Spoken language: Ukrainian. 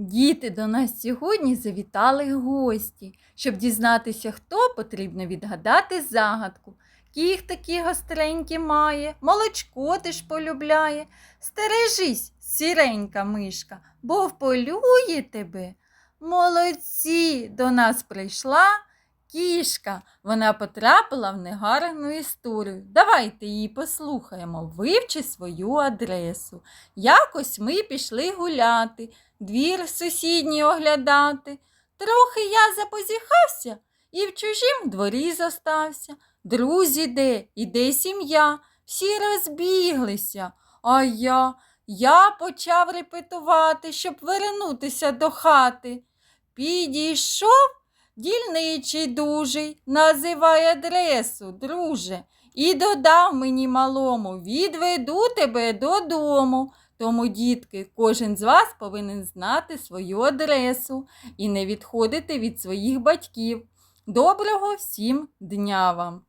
Діти до нас сьогодні завітали гості, щоб дізнатися, хто потрібно відгадати загадку. Кіх такі гостренькі має, молочко ти ж полюбляє. Стережись, сіренька мишка, бо вполює тебе. Молодці, до нас прийшла кішка. Вона потрапила в негарну історію. Давайте її послухаємо, вивчи свою адресу. Якось ми пішли гуляти, двір сусідній оглядати. Трохи я запозіхався і в чужім дворі зостався. Друзі де, іде сім'я, всі розбіглися. А я, я почав репетувати, щоб вернутися до хати. Підійшов дільничий дужий, називай адресу, друже, і додав мені малому, відведу тебе додому. Тому, дітки, кожен з вас повинен знати свою адресу і не відходити від своїх батьків. Доброго всім дня вам!